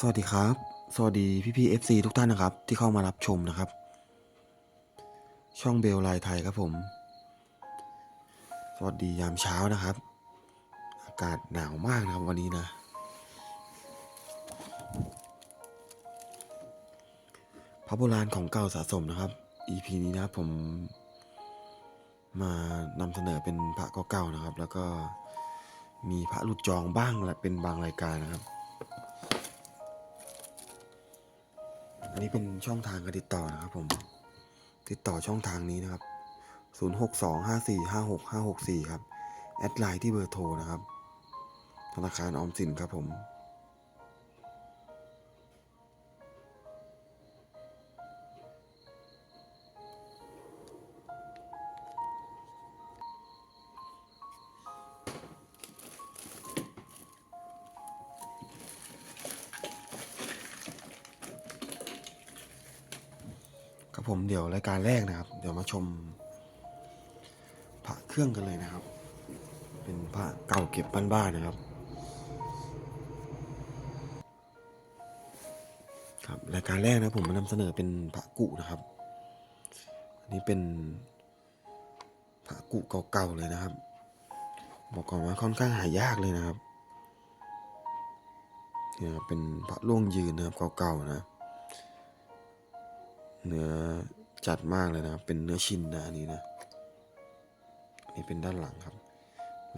สวัสดีครับ สวัสดีพี่พีเอฟซีทุกท่านนะครับ ที่เข้ามารับชมนะครับ ช่องเบลไลน์ไทยครับผม สวัสดียามเช้านะครับ อากาศหนาวมากนะครับวันนี้นะ พระโบราณของเก่าสะสมนะครับ EP นี้นะผมมานำเสนอเป็นพระเก่าๆนะครับ แล้วก็มีพระหลุดจองบ้างและเป็นบางรายการนะครับ อันนี้เป็นช่องทางการติดต่อนะครับผม ติดต่อช่องทางนี้นะครับ 0625456564 ครับ แอดไลน์ที่เบอร์โทรนะครับ ธนาคารออมสินครับผม ผมเดี๋ยวรายการแรกนะครับ เดี๋ยวมาชมพระเครื่องกันเลยนะครับ เป็นพระเก่าเก็บบ้านๆนะครับ ครับรายการแรกนะผมมานำเสนอเป็นพระกุนะครับ อันนี้เป็นพระกุเก่าๆเลยนะครับ บอกก่อนว่าค่อนข้างหายากเลยนะครับเนี่ยครับเป็นพระล่วงยืนนะครับเก่าๆนะ เนื้อจัดมากเลยนะครับเป็นเนื้อชิ้นนะอันนี้นะอันนี้เป็นด้านหลังครับ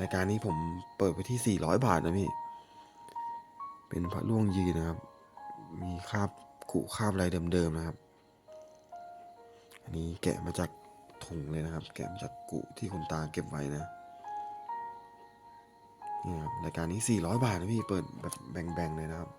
รายการนี้ผมเปิดไปที่ 400 บาทนะพี่ เป็นพระล่วงยืนนะครับ มีคราบกุคราบอะไรเดิมๆนะครับ อันนี้แกะมาจากถุงเลยนะครับ แกะมาจากกุที่คุณตาเก็บไว้นะนี่ครับรายการนี้ 400 บาทนะพี่ เปิดแบบแบ่งๆเลยนะครับ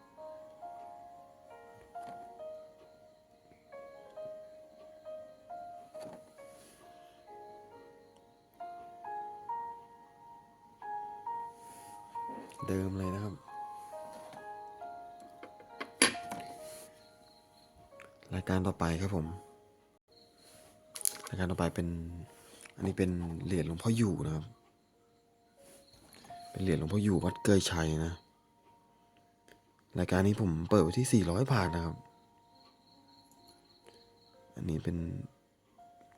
เดิมเลยนะครับ รายการต่อไปครับผม รายการต่อไปเป็น อันนี้เป็นเหรียญหลวงพ่ออยู่นะครับ เป็นเหรียญหลวงพ่ออยู่วัดเกยชัยนะ รายการนี้ผมเปิดไว้ที่ 400 บาทนะครับ อันนี้เป็น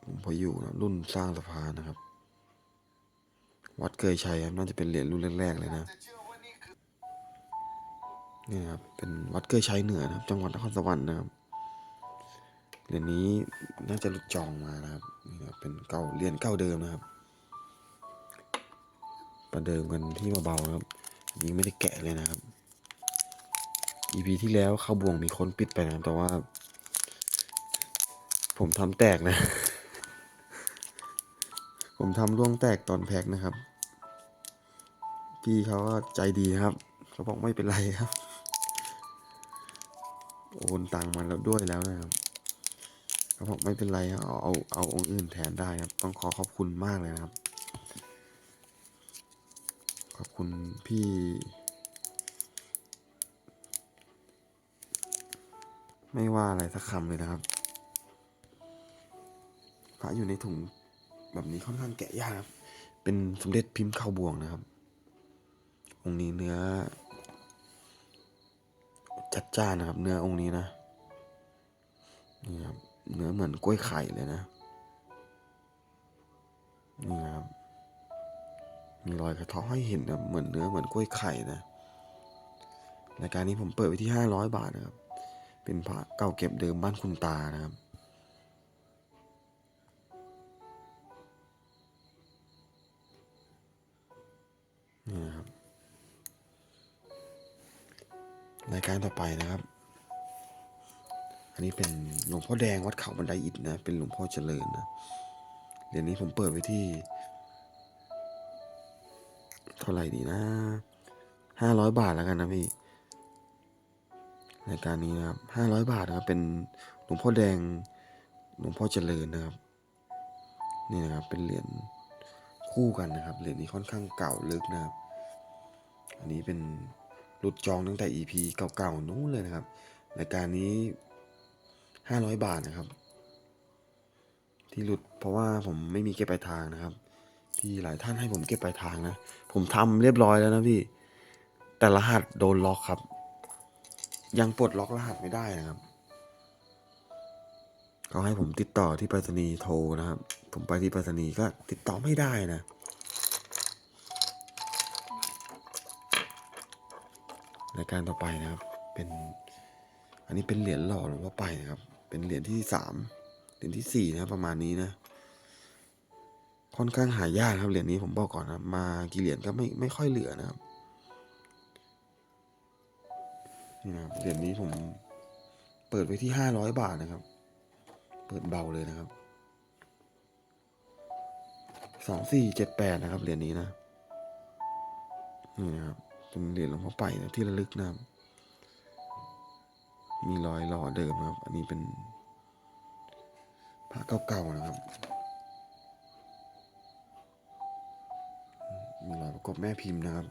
หลวงพ่ออยู่นะรุ่นสร้างสะพานนะครับ วัดเกยชัยครับน่าจะเป็นเหรียญรุ่นแรกๆเลยนะ นี่ครับเป็นวัดเกยชัยเหนือนะครับ จังหวัดนครสวรรค์นะครับเหรียญนี้น่าจะหลุดจองมานะครับนี่ครับเป็นเก่าเหรียญเก่าเดิมนะครับ ประเดิมกันที่เบาๆนะครับยิงไม่ได้แกะเลยนะครับ EP ที่แล้วเข้าบวงมีคนปิดไปนะครับแต่ว่า ผมทำแตกนะ ผมทำร่วงแตกตอนแพ็กนะครับ พี่เขาก็ใจดีนะครับ เขาบอกไม่เป็นไรครับ โอนตังค์มาแล้วด้วยแล้วนะครับเขาบอกไม่เป็นไรเอาเอาเอาองค์อื่นแทนได้ครับ ต้องขอขอบคุณมากเลยนะครับ ขอบคุณพี่ไม่ว่าอะไรสักคำเลยนะครับ พระอยู่ในถุงแบบนี้ค่อนข้างแกะยากครับ เป็นสมเด็จพิมพ์ข้าวบวงนะครับ องค์นี้เนื้อ จัดจ้านนะครับ เนื้อองค์นี้นะนี่ครับเนื้อเหมือนกล้วยไข่เลยนะนี่ครับมีรอยกระเทาะให้เห็นนะเหมือนเนื้อเหมือนกล้วยไข่นะรายการนี้ผมเปิดไว้ที่ห้าร้อยบาทนะครับ เป็นพระเก่าเก็บเดิมบ้านคุณตานะครับนี่นะครับ รายการต่อไปนะครับ อันนี้เป็นหลวงพ่อแดงวัดเขาบันไดอิฐนะ เป็นหลวงพ่อเจริญนะเหรียญนี้ผมเปิดไว้ที่ เท่าไหร่ดีนะห้าร้อยบาทแล้วกันนะพี่รายการนี้นะครับห้าร้อยบาทนะครับเป็นหลวงพ่อแดงหลวงพ่อเจริญนะครับ นี่นะครับเป็นเหรียญคู่กันนะครับเหรียญนี้ค่อนข้างเก่าลึกนะครับ อันนี้เป็น หลุดจองตั้งแต่ EP เก่าๆนู้นเลยนะครับรายการนี้ห้าร้อยบาทนะครับ ที่หลุดเพราะว่าผมไม่มีเก็บปลายทางนะครับ ที่หลายท่านให้ผมเก็บปลายทางนะ ผมทำเรียบร้อยแล้วนะพี่ แต่รหัสโดนล็อกครับ ยังปลดล็อกรหัสไม่ได้นะครับเขาให้ผมติดต่อที่ไปรษณีย์โทรนะครับ ผมไปที่ไปรษณีย์ก็ติดต่อไม่ได้นะ รายการต่อไปนะครับ เป็น อันนี้เป็นเหรียญหล่อหลวงพ่อไปนะครับ เป็นเหรียญที่สามเหรียญที่สี่นะครับประมาณนี้นะ ค่อนข้างหายากครับเหรียญนี้ผมบอกก่อนนะมากี่เหรียญก็ไม่ไม่ค่อยเหลือนะครับนี่นะครับเหรียญนี้ผมเปิดไว้ที่ห้าร้อยบาทนะครับ เปิดเบาเลยนะครับสองสี่เจ็ดแปดนะครับเหรียญนี้นะนี่นะครับ เป็นเหรียญหลวงพ่อไปนะที่ระลึกนะครับมีรอยหล่อเดิมนะครับ อันนี้เป็นพระเก่าๆนะครับ มีรอยประกบแม่พิมพ์นะครับ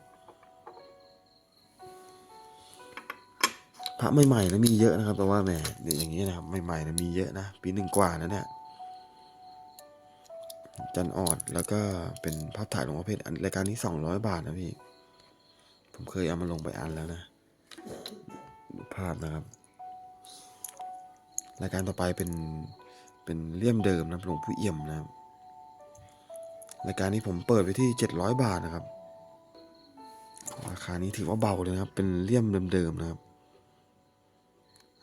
พระใหม่ๆนะมีเยอะนะครับ แต่ว่าแหมอย่างนี้นะครับใหม่ๆนะมีเยอะนะปีหนึ่งกว่านะเนี่ยจันออดแล้วก็เป็นภาพถ่ายหลวงพ่อเพชรรายการนี้สองร้อยบาทนะพี่ ผมเคยเอามาลงไปอันแล้วนะ ภาพนะครับ รายการต่อไปเป็นเป็นเลี่ยมเดิมนะหลวงผู้เอี่ยมนะครับรายการนี้ผมเปิดไปที่เจ็ดร้อยบาทนะครับ ราคานี้ถือว่าเบาเลยนะครับ เป็นเลี่ยมเดิมๆนะครับ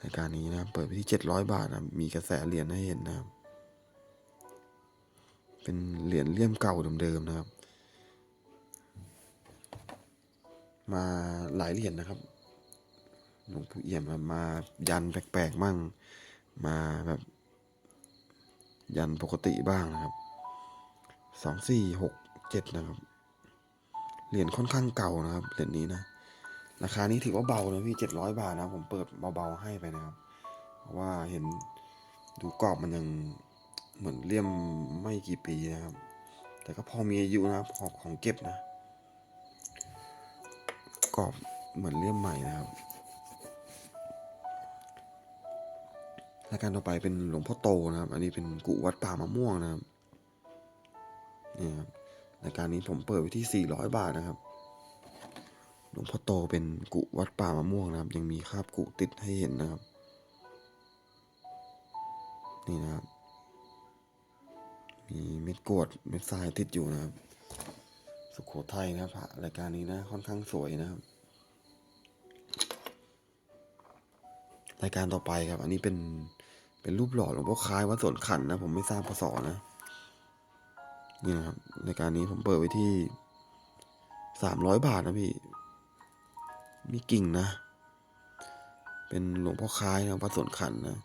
รายการนี้นะครับ เปิดไปที่เจ็ดร้อยบาทนะมีกระแสเหรียญให้เห็นนะครับ เป็นเหรียญเลี่ยมเก่าเดิมๆนะครับ มาหลายเหรียญนะครับ หลวงปู่เอี่ยมมายันแปลกๆมั่ง มาแบบ ยันปกติบ้างนะครับ สองสี่หกเจ็ดนะครับ เหรียญค่อนข้างเก่านะครับ เหรียญนี้นะ ราคานี้ถือว่าเบานะพี่เจ็ดร้อยบาทนะ ผมเปิดเบาๆให้ไปนะครับ เพราะว่าเห็นดูกรอบมันยังเหมือนเลี่ยมไม่กี่ปีนะครับ แต่ก็พอมีอายุนะพอของเก็บนะ กรอบเหมือนเลี่ยมใหม่นะครับรายการต่อไปเป็นหลวงพ่อโตนะครับ อันนี้เป็นกุวัดป่ามะม่วงนะครับนี่ครับรายการนี้ผมเปิดไว้ที่ 400 บาทนะครับ หลวงพ่อโตเป็นกุวัดป่ามะม่วงนะครับ ยังมีคราบกุติดให้เห็นนะครับ นี่นะครับ มีเม็ดกรวดเม็ดทรายติดอยู่นะครับ สุโขทัยนะครับพระรายการนี้นะ ค่อนข้างสวยนะครับ รายการต่อไปครับ อันนี้เป็นเป็นรูปหล่อหลวงพ่อคล้ายวัดสวนขันนะ ผมไม่ทราบพศนะนี่นะครับรายการนี้ผมเปิดไว้ที่สามร้อยบาทนะพี่ มีกิ่งนะ เป็นหลวงพ่อคล้ายนะวัดสวนขันนะ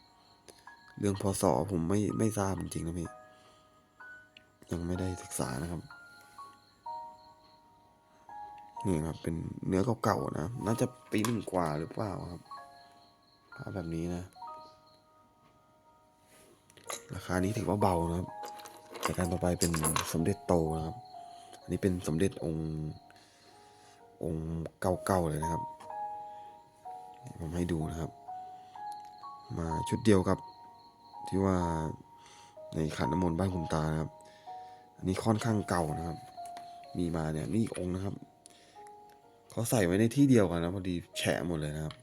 เรื่องพศผมไม่ไม่ทราบจริงๆนะพี่ ยังไม่ได้ศึกษานะครับ นี่ครับเป็นเนื้อเก่าๆนะ น่าจะปีหนึ่งกว่าหรือเปล่าครับภาพแบบนี้นะ ราคานี้ถือว่าเบานะครับรายการต่อไปเป็นสมเด็จโตนะครับ อันนี้เป็นสมเด็จองค์องค์เก่าๆเลยนะครับ ผมให้ดูนะครับ มาชุดเดียวกับที่ว่าในขันน้ำมนต์บ้านคุณตานะครับ อันนี้ค่อนข้างเก่านะครับ มีมาเนี่ยนี่อีกองค์นะครับ เขาใส่ไว้ในที่เดียวกันนะพอดีแฉะหมดเลยนะครับ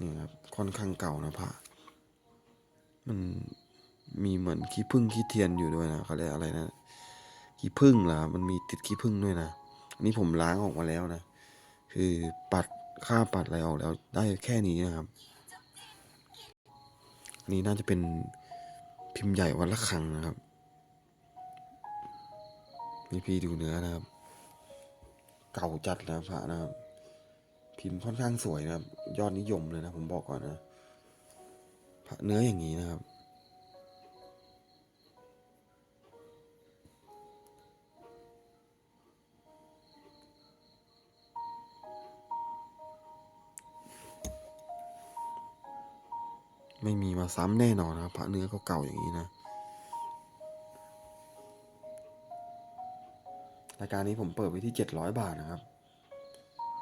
นี่ครับค่อนข้างเก่านะพระมันมีเหมือนขี้ผึ้งขี้เทียนอยู่ด้วยนะเขาเรียกอะไรนะขี้ผึ้งเหรอมันมีติดขี้ผึ้งด้วยนะอันนี้ผมล้างออกมาแล้วนะ คือปัดค่าปัดอะไรออกแล้วได้แค่นี้นะครับอันนี้น่าจะเป็นพิมพ์ใหญ่วันละครั้งนะครับ นี่พี่ดูเนื้อนะครับ เก่าจัดนะพระนะครับ พิมพ์ค่อนข้างสวยนะครับ ยอดนิยมเลยนะ ผมบอกก่อนนะพระเนื้ออย่างนี้นะครับไม่มีมาซ้ำแน่นอนนะครับพระเนื้อเก่าๆอย่างนี้นะ รายการนี้ผมเปิดไว้ที่เจ็ดร้อยบาทนะครับ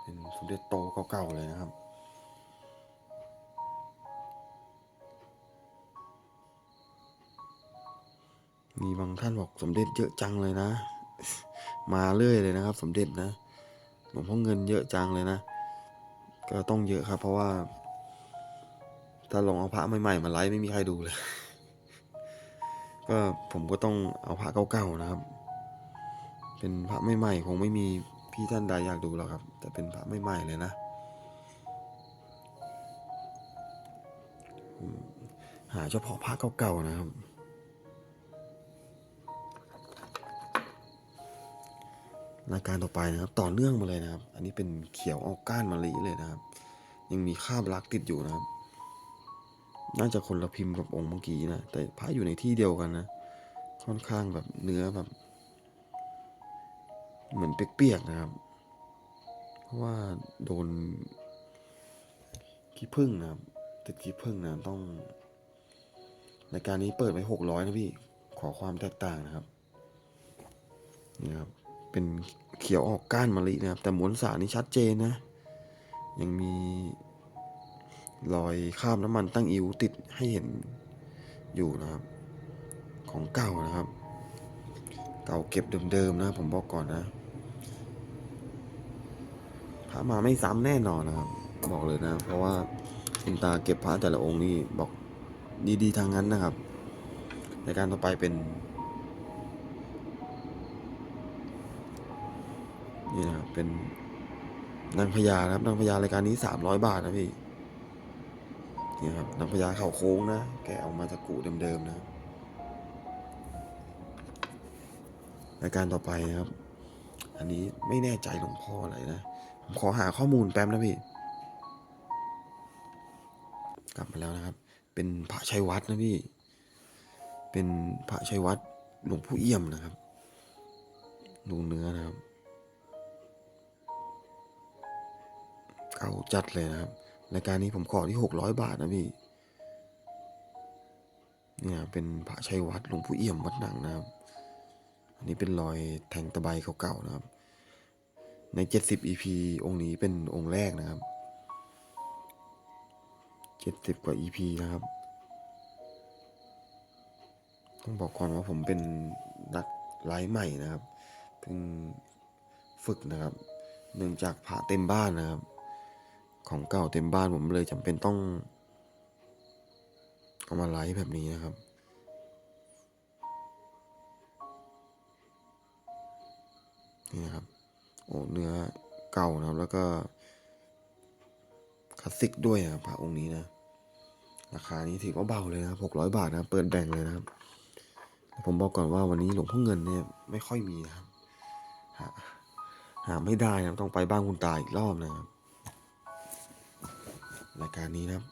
เป็นสมเด็จโตเก่าๆเลยนะครับ มีบางท่านบอกสมเด็จเยอะจังเลยนะ มาเรื่อยเลยนะครับ สมเด็จนะหลวงพ่อเงินเยอะจังเลยนะ ก็ต้องเยอะครับ เพราะว่า ถ้าลองเอาพระใหม่ๆมาไลฟ์ไม่มีใครดูเลย ก็ผมก็ต้องเอาพระเก่าๆนะครับ เป็นพระใหม่ๆคงไม่มีพี่ท่านใดอยากดูหรอกครับ แต่เป็นพระใหม่ๆเลยนะหาเฉพาะพระเก่าๆนะครับ รายการต่อไปนะครับ ต่อเนื่องมาเลยนะครับ อันนี้เป็นเขียวออกก้านมะลิเลยนะครับ ยังมีคาบลักติดอยู่นะครับ น่าจะคนละพิมพ์กับองค์เมื่อกี้นะ แต่พระอยู่ในที่เดียวกันนะ ค่อนข้างแบบเนื้อแบบ เหมือนเปียกๆนะครับ เพราะว่าโดนขี้ผึ้งนะครับ ติดขี้ผึ้งนะต้องรายการนี้เปิดไว้หกร้อยนะพี่ ขอความแตกต่างนะครับนี่ครับ เป็นเขียวออกก้านมะลินะครับ แต่มวลสารนี่ชัดเจนนะ ยังมีรอยคราบน้ำมันตั้งอิวติดให้เห็นอยู่นะครับ ของเก่านะครับ เก่าเก็บเดิมๆนะ ผมบอกก่อนนะ พระมาไม่ซ้ำแน่นอนนะครับ บอกเลยนะ เพราะว่าคุณตาเก็บพระแต่ละองค์นี่บอกดีๆทางนั้นนะครับ ในการต่อไปเป็น นี่นะเป็นนางพญานะครับนางพญารายการนี้สามร้อยบาทนะพี่นี่ครับนางพญาเข่าโค้งนะ แกะออกมาจากกูเดิมๆนะรายการต่อไปนะครับ อันนี้ไม่แน่ใจหลวงพ่ออะไรนะ ขอหาข้อมูลแป๊บนะพี่ กลับมาแล้วนะครับ เป็นพระชัยวัดนะพี่ เป็นพระชัยวัดหลวงผู้เอี่ยมนะครับดูเนื้อนะครับ เก่าจัดเลยนะครับ รายการนี้ผมขอที่หกร้อยบาทนะพี่เนี่ยเป็นพระชัยวัดหลวงผู้เอี่ยมวัดหนังนะครับ อันนี้เป็นรอยแทงตะไบเก่าๆนะครับ ในเจ็ดสิบ EP องค์นี้เป็นองค์แรกนะครับเจ็ดสิบกว่า EP นะครับ ต้องบอกก่อนว่าผมเป็นนักไลฟ์ใหม่นะครับ เพิ่งฝึกนะครับ เนื่องจากพระเต็มบ้านนะครับ ของเก่าเต็มบ้านผมเลยจำเป็นต้อง เอามาไลฟ์แบบนี้นะครับนี่นะครับ โอ้เนื้อเก่านะครับ แล้วก็คลาสสิกด้วยนะครับพระองค์นี้นะ ราคานี้ถือว่าเบาเลยนะหกร้อยบาทนะเปิดแบ่งเลยนะครับ ผมบอกก่อนว่าวันนี้หลวงพ่อเงินเนี่ยไม่ค่อยมีนะครับหาหาไม่ได้นะต้องไปบ้านคุณตาอีกรอบนะครับรายการนี้นะครับ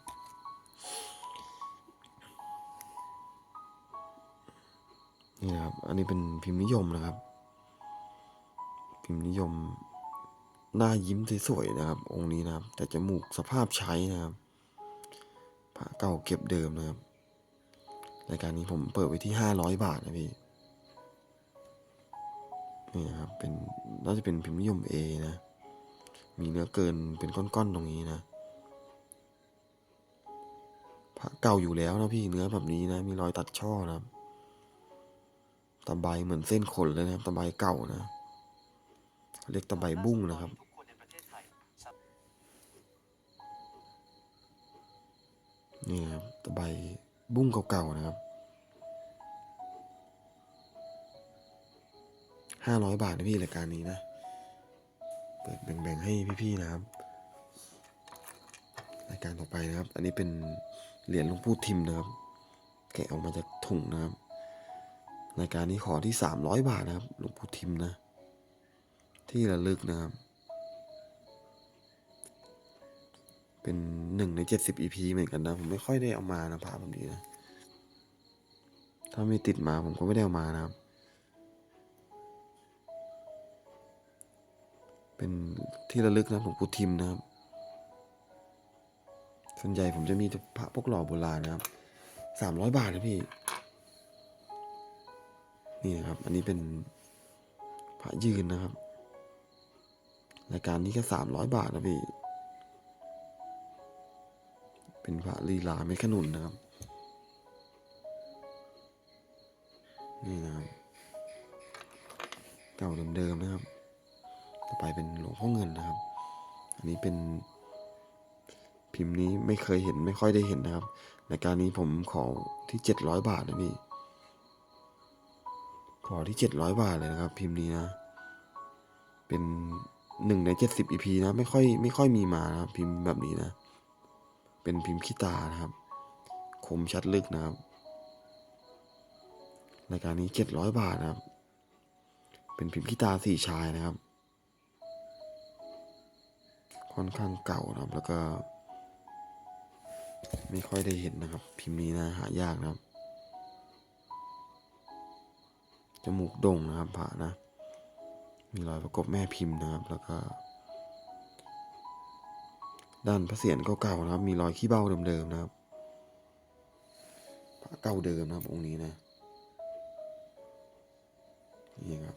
นี่นะครับ อันนี้เป็นพิมพ์นิยมนะครับ พิมพ์นิยม หน้ายิ้มสวยๆนะครับ องค์นี้นะครับ แต่จมูกสภาพใช้นะครับพระเก่าเก็บเดิมนะครับรายการนี้ผมเปิดไว้ที่ห้าร้อยบาทนะพี่นี่นะครับเป็นน่าจะเป็นพิมพ์นิยม A นะ มีเนื้อเกินเป็นก้อนๆตรงนี้นะพระเก่าอยู่แล้วนะพี่เนื้อแบบนี้นะ มีรอยตัดช่อนะครับตะไบเหมือนเส้นขนเลยนะครับตะไบเก่านะ เรียกตะไบบุ้งนะครับนี่ครับตะไบบุ้งเก่าๆนะครับห้าร้อยบาทนะพี่รายการนี้นะ เปิดแบ่งๆให้พี่ๆนะครับ รายการต่อไปนะครับ อันนี้เป็นเหรียญหลวงปู่ทิมนะครับ แกะออกมาจากถุงนะครับ รายการนี้ขอที่สามร้อยบาทนะครับหลวงปู่ทิมนะ ที่ระลึกนะครับ เป็นหนึ่งในเจ็ดสิบ EP เหมือนกันนะ ผมไม่ค่อยได้เอามานะพาแบบนี้นะ ถ้าไม่ติดมาผมก็ไม่ได้เอามานะครับ เป็นที่ระลึกนะหลวงปู่ทิมนะครับ ส่วนใหญ่ผมจะมีพระพวกหล่อโบราณนะครับสามร้อยบาทนะพี่ นี่นะครับ อันนี้เป็นพระยืนนะครับ รายการนี้แค่สามร้อยบาทนะพี่ เป็นพระลีลาไม่ขนุนนะครับ นี่นะครับเก่าเดิมๆนะครับ ต่อไปเป็นหลวงพ่อเงินนะครับ อันนี้เป็นพิมพ์นี้ไม่เคยเห็นไม่ค่อยได้เห็นนะครับรายการนี้ผมขอที่เจ็ดร้อยบาทนะพี่ ขอที่เจ็ดร้อยบาทเลยนะครับ พิมพ์นี้นะ เป็น หนึ่งในเจ็ดสิบอีพีนะ ไม่ค่อยไม่ค่อยมีมานะพิมพ์แบบนี้นะ เป็นพิมพ์ขี้ตานะครับ คมชัดลึกนะครับรายการนี้เจ็ดร้อยบาทนะครับ เป็นพิมพ์ขี้ตาสี่ชายนะครับ ค่อนข้างเก่านะครับ แล้วก็ ไม่ค่อยได้เห็นนะครับ พิมพ์นี้นะหายากนะครับจมูกโด่งนะครับผ่านะ มีรอยประกบแม่พิมพ์นะครับแล้วก็ด้านพระเศียรก็เก่านะครับ มีรอยขี้เบ้าเดิมๆนะครับพระเก่าเดิมนะครับองค์นี้นะนี่ครับ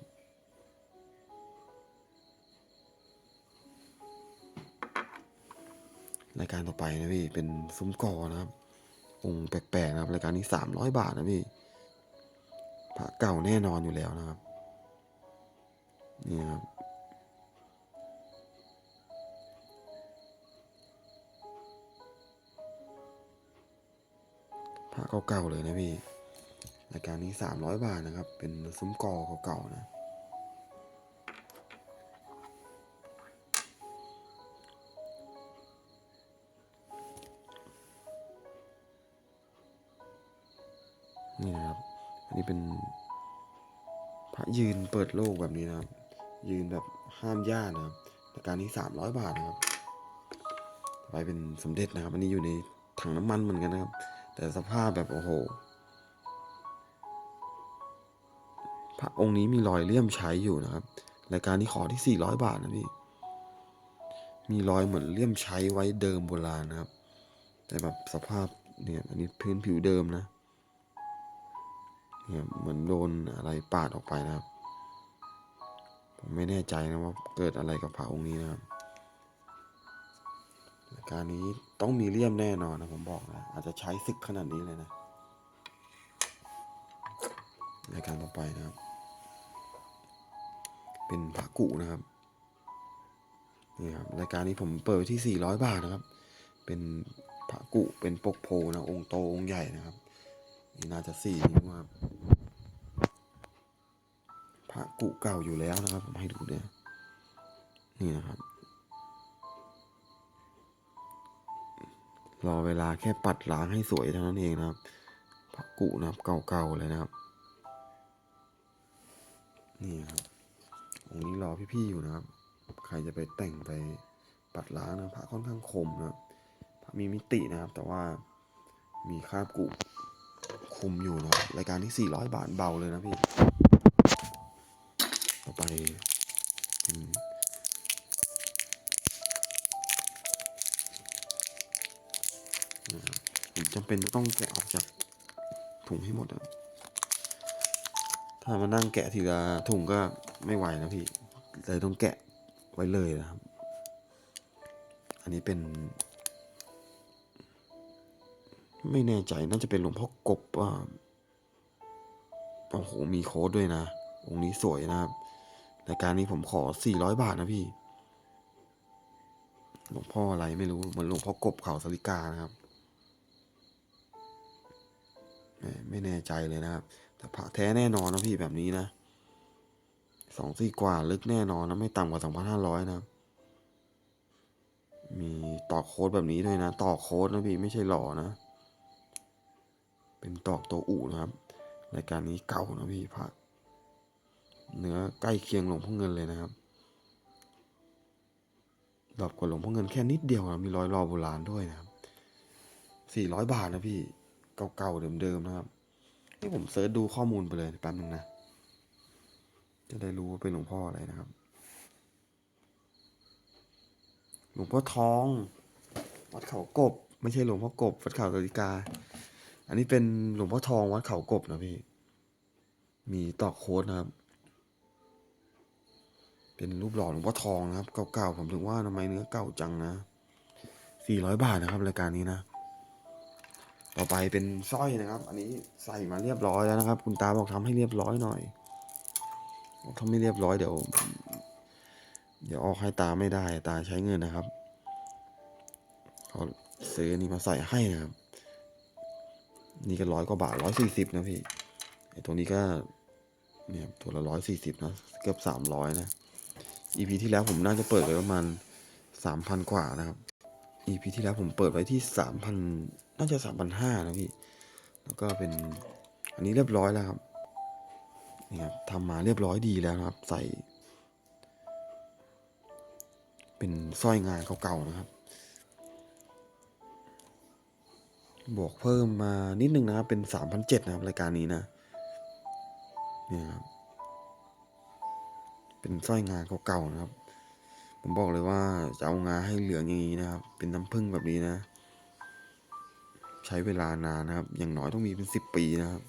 รายการต่อไปนะพี่เป็นซุ้มกอนะครับ องค์แปลกๆนะครับรายการนี้สามร้อยบาทนะพี่พระเก่าแน่นอนอยู่แล้วนะครับ นี่ครับพระเก่าๆเลยนะพี่รายการนี้สามร้อยบาทนะครับ เป็นซุ้มกอเก่าๆนะนี่นะครับ อันนี้เป็นพระยืนเปิดโลกแบบนี้นะครับ ยืนแบบห้ามญาตินะครับรายการนี้สามร้อยบาทนะครับไปเป็นสมเด็จนะครับ อันนี้อยู่ในถังน้ำมันเหมือนกันนะครับ แต่สภาพแบบโอ้โห พระองค์นี้มีรอยเลี่ยมใช้อยู่นะครับ รายการนี้ขอที่สี่ร้อยบาทนะพี่ มีรอยเหมือนเลี่ยมใช้ไว้เดิมโบราณนะครับ แต่แบบสภาพเนี่ย อันนี้พื้นผิวเดิมนะ เนี่ยเหมือนโดนอะไรปาดออกไปนะครับ ผมไม่แน่ใจนะว่าเกิดอะไรกับพระองค์นี้นะครับรายการนี้ต้องมีเลี่ยมแน่นอนนะผมบอกนะ อาจจะใช้ศึกขนาดนี้เลยนะรายการต่อไปนะครับ เป็นพระกุนะครับนี่ครับรายการนี้ผมเปิดที่ 400 บาทนะครับ เป็นพระกุเป็นปกโพนะองค์โตองค์ใหญ่นะครับนี่น่าจะสี่นิ้วครับ ระกุเก่าอยู่แล้วนะครับ ผมให้ดูเนี่ยนี่นะครับ รอเวลาแค่ปัดล้างให้สวยเท่านั้นเองนะครับ พระกุนะครับเก่าๆเลยนะครับ นี่ครับองค์นี้รอพี่ๆอยู่นะครับ ใครจะไปแต่งไปปัดล้างนะพระค่อนข้างคมนะครับพระมีมิตินะครับ แต่ว่ามีคราบกุคุมอยู่นะครับรายการที่ 400 บาทเบาเลยนะพี่ ไปเป็นผมจำเป็นจะต้องแกะออกจากถุงให้หมดอะถ้ามานั่งแกะทีละถุงก็ไม่ไหวนะพี่เลยต้องแกะไว้เลยนะครับ อันนี้เป็น ไม่แน่ใจน่าจะเป็นหลวงพ่อกบว่าโอ้โหมีโค้ดด้วยนะองค์นี้สวยนะครับ รายการนี้ผมขอ 400 บาทนะพี่ หลวงพ่ออะไรไม่รู้ เหมือนหลวงพ่อกบเขาสลิกานะครับ ไม่แน่ใจเลยนะครับ แต่พระแท้แน่นอนนะพี่แบบนี้นะสองสี่กว่าลึกแน่นอนนะ ไม่ต่ำกว่าสองพันห้าร้อยนะ มีต่อโค้ดแบบนี้ด้วยนะต่อโค้ดนะพี่ไม่ใช่หล่อนะ เป็นตอกตัวอู่นะครับ รายการนี้เก่านะพี่พระ เนื้อใกล้เคียงหลวงพ่อเงินเลยนะครับดอกกว่าหลวงพ่อเงินแค่นิดเดียวนะมีรอยรอโบราณด้วยนะครับสี่ร้อยบาทนะพี่เก่าๆเดิมๆนะครับนี่ผมเซิร์ชดูข้อมูลไปเลยแป๊บนึงนะ จะได้รู้ว่าเป็นหลวงพ่ออะไรนะครับ หลวงพ่อทองวัดเขากบ ไม่ใช่หลวงพ่อกบวัดเขาตริกา อันนี้เป็นหลวงพ่อทองวัดเขากบนะพี่ มีตอกโค้ดนะครับ เป็นรูปหล่อหลวงพ่อทองนะครับเก่าๆผมถึงว่าทำไมเนื้อเก่าจังนะสี่ร้อยบาทนะครับรายการนี้นะ ต่อไปเป็นสร้อยนะครับ อันนี้ใส่มาเรียบร้อยแล้วนะครับ คุณตาบอกทำให้เรียบร้อยหน่อยถ้าไม่เรียบร้อยเดี๋ยว เดี๋ยวออกให้ตาไม่ได้ตาใช้เงินนะครับเขาซื้อนี่มาใส่ให้นะครับ นี่ก็ร้อยกว่าบาทร้อยสี่สิบนะพี่ไอตัวนี้ก็เนี่ยตัวละร้อยสี่สิบนะเกือบสามร้อยนะ EP ที่แล้วผมน่าจะเปิดไว้ประมาณสามพันกว่านะครับ EP ที่แล้วผมเปิดไว้ที่สามพันน่าจะสามพันห้านะพี่ แล้วก็เป็นอันนี้เรียบร้อยแล้วครับนี่ครับทำมาเรียบร้อยดีแล้วนะครับ ใส่ เป็นสร้อยงานเก่าๆนะครับ บวกเพิ่มมานิดนึงนะครับ เป็นสามพันเจ็ดนะครับ รายการนี้นะ เนี่ยครับ เป็นสร้อยงานเก่าๆนะครับ ผมบอกเลยว่าจะเอางาให้เหลืองอย่างนี้นะครับ เป็นน้ำผึ้งแบบนี้นะ ใช้เวลานานนะครับ อย่างน้อยต้องมีเป็นสิบปีนะครับ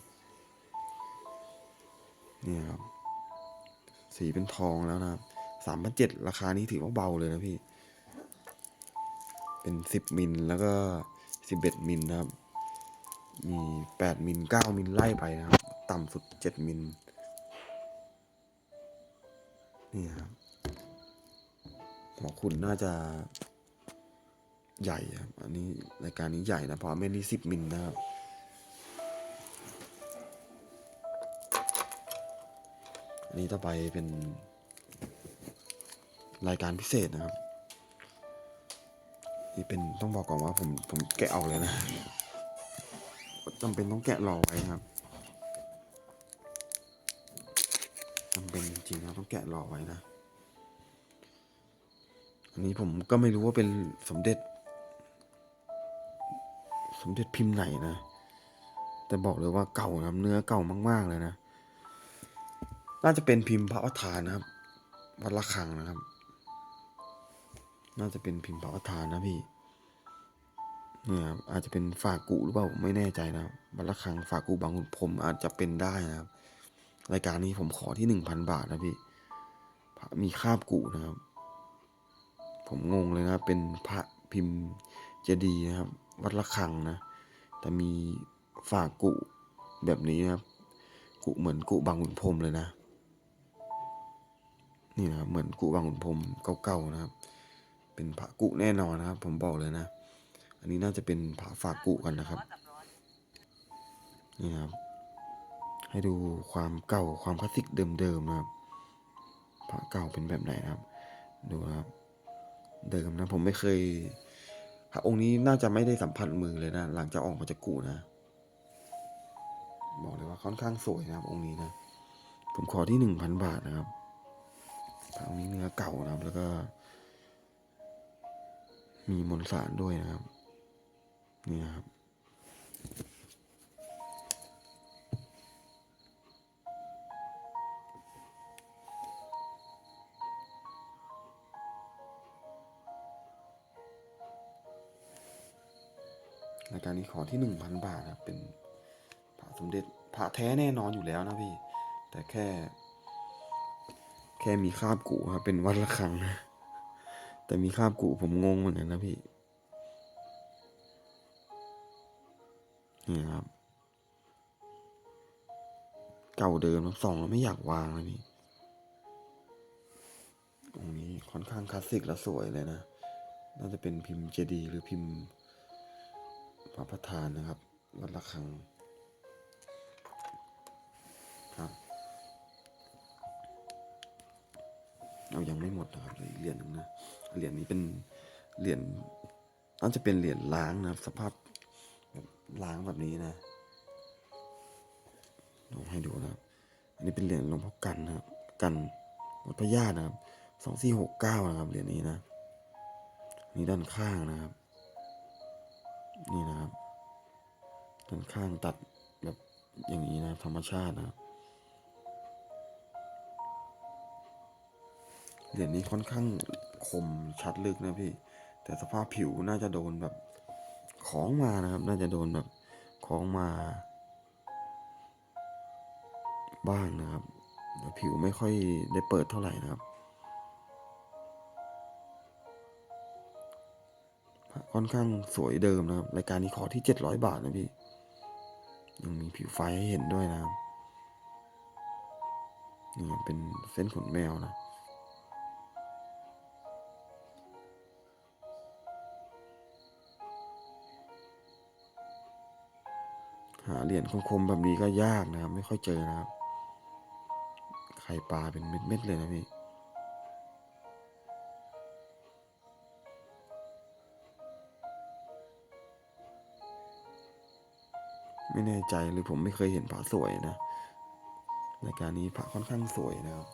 นี่ครับ สีเป็นทองแล้วนะครับสามพันเจ็ดราคานี้ถือว่าเบาเลยนะพี่ เป็นสิบมิลแล้วก็สิบเอ็ดมิลนะครับ มีแปดมิลเก้ามิลไล่ไปนะครับ ต่ำสุดเจ็ดมิล นี่ครับหัวขุนน่าจะใหญ่ครับ อันนี้รายการนี้ใหญ่นะเพราะเม็ดนี้สิบมิลนะครับอันนี้ต่อไปเป็นรายการพิเศษนะครับ นี่เป็นต้องบอกก่อนว่าผมผมแกะออกเลยนะจำเป็นต้องแกะรอไว้นะครับ จริงนะต้องแกะรอไว้นะ อันนี้ผมก็ไม่รู้ว่าเป็นสมเด็จ สมเด็จพิมพ์ไหนนะ แต่บอกเลยว่าเก่านะเนื้อเก่ามาก ๆ เลยนะ น่าจะเป็นพิมพ์พระประธานนะครับ วัดระฆังนะครับ น่าจะเป็นพิมพ์พระประธานนะพี่เนี่ยอาจจะเป็นฝากกุหรือเปล่าไม่แน่ใจนะวัดระฆังฝากกุบางขุนพรมอาจจะเป็นได้นะครับ รายการนี้ผมขอที่หนึ่งพันบาทนะพี่พระมีคาบกุนะครับ ผมงงเลยนะเป็นพระพิมพ์เจดีย์นะครับ วัดระฆังนะ แต่มีฝากกุแบบนี้นะครับ กุเหมือนกุบางขุนพรมเลยนะ นี่นะครับเหมือนกุบางขุนพรมเก่าๆนะครับ เป็นพระกุแน่นอนนะครับ ผมบอกเลยนะ อันนี้น่าจะเป็นพระฝากกุกันนะครับ นี่นะครับ ให้ดูความเก่าความคลาสสิกเดิมๆนะครับพระเก่าเป็นแบบไหนนะครับ ดูนะครับ เดิมนะผมไม่เคยพระองค์นี้น่าจะไม่ได้สัมผัสมือเลยนะ หลังจากออกมาจากกุนะ บอกเลยว่าค่อนข้างสวยนะครับ องค์นี้นะ ผมขอที่หนึ่งพันบาทนะครับพระองค์นี้เนื้อเก่านะครับ แล้วก็ มีมนสารด้วยนะครับ นี่นะครับ การนี้ขอที่หนึ่งพันบาทนะครับ เป็นพระสมเด็จพระแท้แน่นอนอยู่แล้วนะพี่ แต่แค่ แค่มีคาบกูครับ เป็นวัดละครังนะ แต่มีคาบกูผมงงเหมือนกันนะพี่นี่ครับ เก่าเดิมส่องแล้วไม่อยากวางเลยพี่ตรงนี้ค่อนข้างคลาสสิกและสวยเลยนะ น่าจะเป็นพิมพ์เจดีย์หรือพิมพ์ พระประธานนะครับวัดระฆังครับเอายังไม่หมดนะครับเหลืออีกเหรียญหนึงนะเหรียญนี้เป็นเหรียญน่าจะเป็นเหรียญล้างนะครับ สภาพแบบล้างแบบนี้นะลองให้ดูนะครับ อันนี้เป็นเหรียญหลวงพ่อกันนะครับ กันวัดพระญาตินะครับสองสี่หกเก้านะครับเหรียญนี้นะนี่ด้านข้างนะครับ นี่นะครับด้านข้างตัดแบบอย่างนี้นะธรรมชาตินะครับเหรียญนี้ค่อนข้างคมชัดลึกนะพี่ แต่สภาพผิวน่าจะโดนแบบของมานะครับ น่าจะโดนแบบของมา บ้างนะครับแต่ผิวไม่ค่อยได้เปิดเท่าไหร่นะครับ ค่อนข้างสวยเดิมนะครับ รายการนี้ขอที่ 700 บาทนะพี่ ยังมีผิวไฟให้เห็นด้วยนะครับนี่เป็นเส้นขนแมวนะหาเหรียญคมๆแบบนี้ก็ยากนะครับ ไม่ค่อยเจอนะครับ ไข่ปลาเป็นเม็ดๆเลยนะพี่ ไม่แน่ใจหรือผมไม่เคยเห็นพระสวยนะรายการนี้พระค่อนข้างสวยนะครับ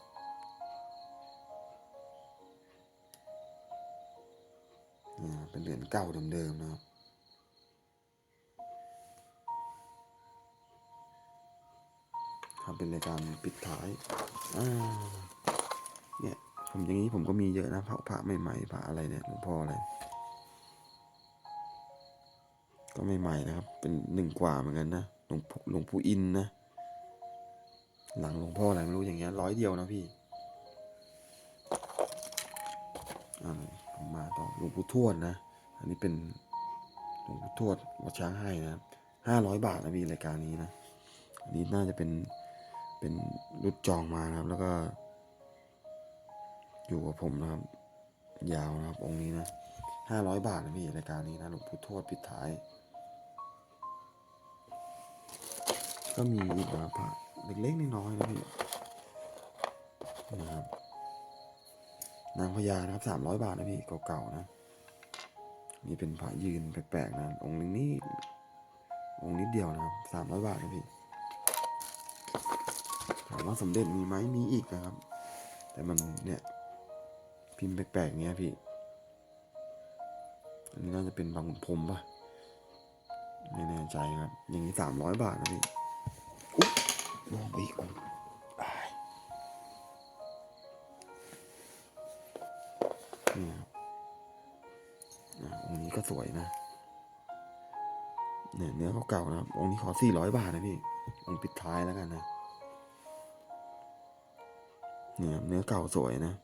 เป็นเหรียญเก่าเดิมๆนะครับครับเป็นรายการปิดท้ายอ่าเนี่ยผมอย่างนี้ผมก็มีเยอะนะพระพระใหม่ๆพระอะไรเนี่ยหลวงพ่ออะไร ก็ใหม่ๆนะครับ เป็นหนึ่งกว่าเหมือนกันนะหลวงหลวงปู่อินนะ หลังหลวงพ่ออะไรไม่รู้อย่างเงี้ยร้อยเดียวนะพี่อ่าผมมาต่อหลวงปู่ทวดนะ อันนี้เป็นหลวงปู่ทวดวัดช้างให้นะห้าร้อยบาทนะพี่รายการนี้นะ อันนี้น่าจะเป็นเป็นรุ่นจองมานะครับ แล้วก็ อยู่กับผมนะครับ ยาวนะครับองค์นี้นะห้าร้อยบาทนะพี่รายการนี้นะหลวงปู่ทวดปิดท้าย ก็มีอีกนะพระเล็กๆน้อยๆนะพี่นะครับนางพญานะครับสามร้อยบาทนะพี่เก่าๆนะนี่เป็นพระยืนแปลกๆนะองค์นึงนี่องค์นิดเดียวนะครับสามร้อยบาทนะพี่ถามว่าสมเด็จมีไหมมีอีกนะครับ แต่มันเนี่ยพิมพ์แปลกๆเนี้ยพี่อันนี้น่าจะเป็นบางขนพรมปะไม่แน่ใจครับอย่างนี้สามร้อยบาทนะพี่ มองไปอีกองนี่ครับอะองค์นี้ก็สวยนะ เนี่ยเนื้อเก่านะครับ องค์นี้ขอสี่ร้อยบาทนะพี่ องค์ปิดท้ายแล้วกันนะเนี่ยเนื้อเก่าสวยนะ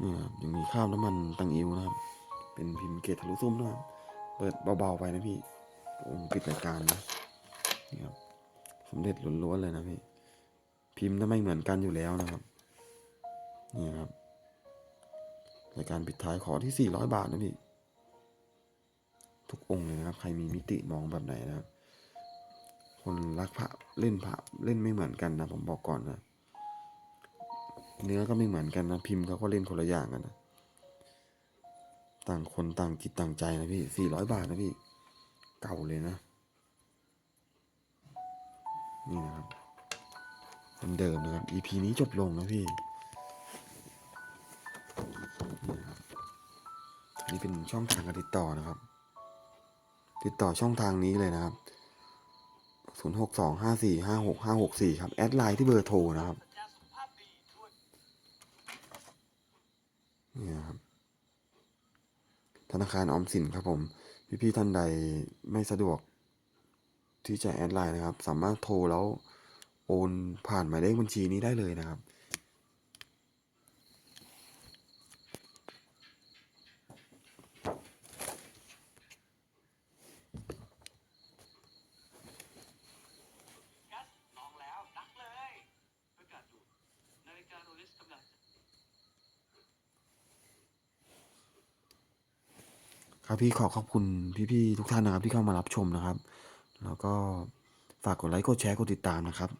เนี่ยครับยังมีข้าวน้ำมันตังอิวนะครับ เป็นพิมพ์เกตทะลุซุ้มนะครับ เปิดเบาๆไปนะพี่องค์ปิดรายการนะนี่ครับสมเด็จล้วนๆเลยนะพี่ พิมพ์จะไม่เหมือนกันอยู่แล้วนะครับ นี่ครับรายการปิดท้ายขอที่ 400 บาทนะพี่ ทุกองค์เลยนะครับ ใครมีมิติมองแบบไหนนะครับ คนรักพระเล่นพระเล่นไม่เหมือนกันนะ ผมบอกก่อนนะ เนื้อก็ไม่เหมือนกันนะ พิมพ์เขาก็เล่นคนละอย่างกันนะ ต่างคนต่างจิตต่างใจนะพี่400บาทนะพี่ เก่าเลยนะ นี่นะครับเป็นเดิมนะครับ EP นี้จบลงนะพี่นี่นะครับอันนี่เป็นช่องทางการติดต่อนะครับ ติดต่อช่องทางนี้เลยนะครับ 0 6 2 5 4 5 6 5 6 4 ครับ แอดไลน์ที่เบอร์โทรนะครับ นี่นะครับ ธนาคารออมสินครับผมพี่ๆท่านใดไม่สะดวกที่จะแอดไลน์นะครับ สามารถโทรแล้วโอนผ่านหมายเลขบัญชีนี้ได้เลยนะครับ ครับพี่ขอขอบคุณพี่ๆทุกท่านนะครับที่เข้ามารับชมนะครับ แล้วก็ฝากกดไลค์กดแชร์กดติดตามนะครับ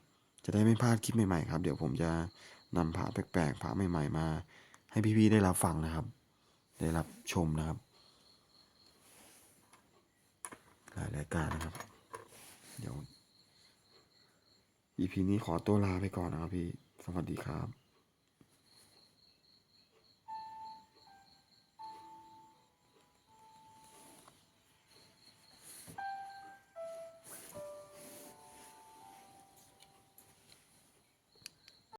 จะได้ไม่พลาดคลิปใหม่ๆครับ เดี๋ยวผมจะนำพระแปลกๆพระใหม่ ๆ มา ให้พี่ๆได้รับฟังนะครับ ได้รับชมนะครับหลายรายการนะครับ เดี๋ยว EP นี้ขอตัวลาไปก่อนนะครับพี่ สวัสดีครับ